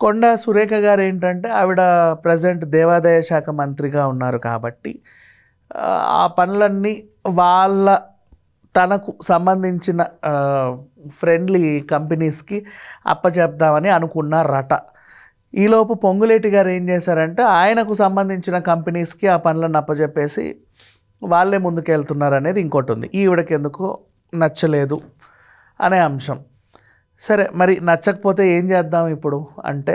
కొండ సురేఖ గారు ఏంటంటే ఆవిడ ప్రజెంట్ దేవాదాయ శాఖ మంత్రిగా ఉన్నారు కాబట్టి ఆ, పనులన్నీ వాళ్ళ తనకు సంబంధించిన ఫ్రెండ్లీ కంపెనీస్కి అప్పచెప్దామని అనుకున్నారట. ఈలోపు పొంగులేటి గారు ఏం చేశారంటే ఆయనకు సంబంధించిన కంపెనీస్కి ఆ పనులను అప్పచెప్పేసి వాళ్ళే ముందుకెళ్తున్నారు అనేది ఇంకోటి ఉంది. ఈవిడకి ఎందుకు నచ్చలేదు అనే అంశం. సరే మరి నచ్చకపోతే ఏం చేద్దాం ఇప్పుడు? అంటే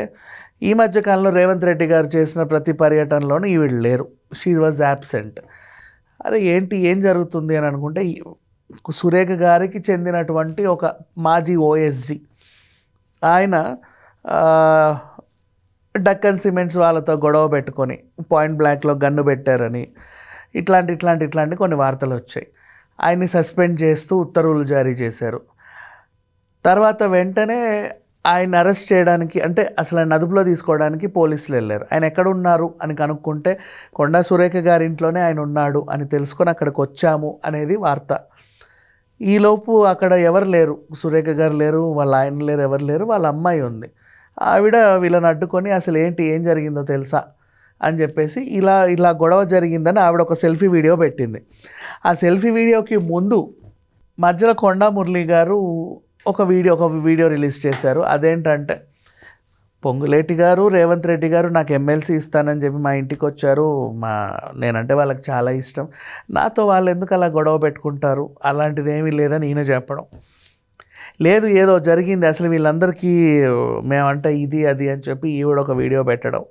ఈ మధ్యకాలంలో రేవంత్ రెడ్డి గారు చేసిన ప్రతి పర్యటనలోనూ ఈవిడ లేరు. షీ వాజ్ యాబ్సెంట్ అరే ఏంటి ఏం జరుగుతుంది అని అనుకుంటే సురేఖ గారికి చెందినటువంటి ఒక మాజీ ఓఎస్డి ఆయన డక్కన్ సిమెంట్స్ వాళ్ళతో గొడవ పెట్టుకొని పాయింట్ బ్లాక్లో గన్ను పెట్టారని ఇట్లాంటి ఇట్లాంటి ఇట్లాంటి కొన్ని వార్తలు వచ్చాయి. ఆయన్ని సస్పెండ్ చేస్తూ ఉత్తర్వులు జారీ చేశారు. తర్వాత వెంటనే ఆయన అరెస్ట్ చేయడానికి అంటే అసలు ఆయన అదుపులో తీసుకోవడానికి పోలీసులు వెళ్ళారు. ఆయన ఎక్కడ ఉన్నారు అని కనుక్కుంటే కొండా సురేఖ గారి ఇంట్లోనే ఆయన ఉన్నాడు అని తెలుసుకొని అక్కడికి వచ్చాము అనేది వార్త. ఈలోపు అక్కడ ఎవరు లేరు? సురేఖ గారు లేరు వాళ్ళ ఆయన లేరు ఎవరు లేరు వాళ్ళ అమ్మాయి ఉంది. ఆవిడ వీళ్ళని అడ్డుకొని అసలు ఏంటి ఏం జరిగిందో తెలుసా అని చెప్పేసి ఇలా ఇలా గొడవ జరిగిందని ఆవిడ ఒక సెల్ఫీ వీడియో పెట్టింది. ఆ సెల్ఫీ వీడియోకి ముందు మధ్యలో కొండా మురళి గారు ఒక వీడియో ఒక వీడియో రిలీజ్ చేశారు. అదేంటంటే పొంగులేటి గారు రేవంత్ రెడ్డి గారు నాకు ఎమ్మెల్సీ ఇస్తానని చెప్పి మా ఇంటికి వచ్చారు. మా నేనంటే వాళ్ళకి చాలా ఇష్టం. నాతో వాళ్ళు ఎందుకు అలా గొడవ పెట్టుకుంటారు? అలాంటిది ఏమీ లేదని ఈయన చెప్పడం. లేదు ఏదో జరిగింది. అసలు వీళ్ళందరికీ మేమంటే ఇది అది అని చెప్పి ఈవిడ ఒక వీడియో పెట్టడం.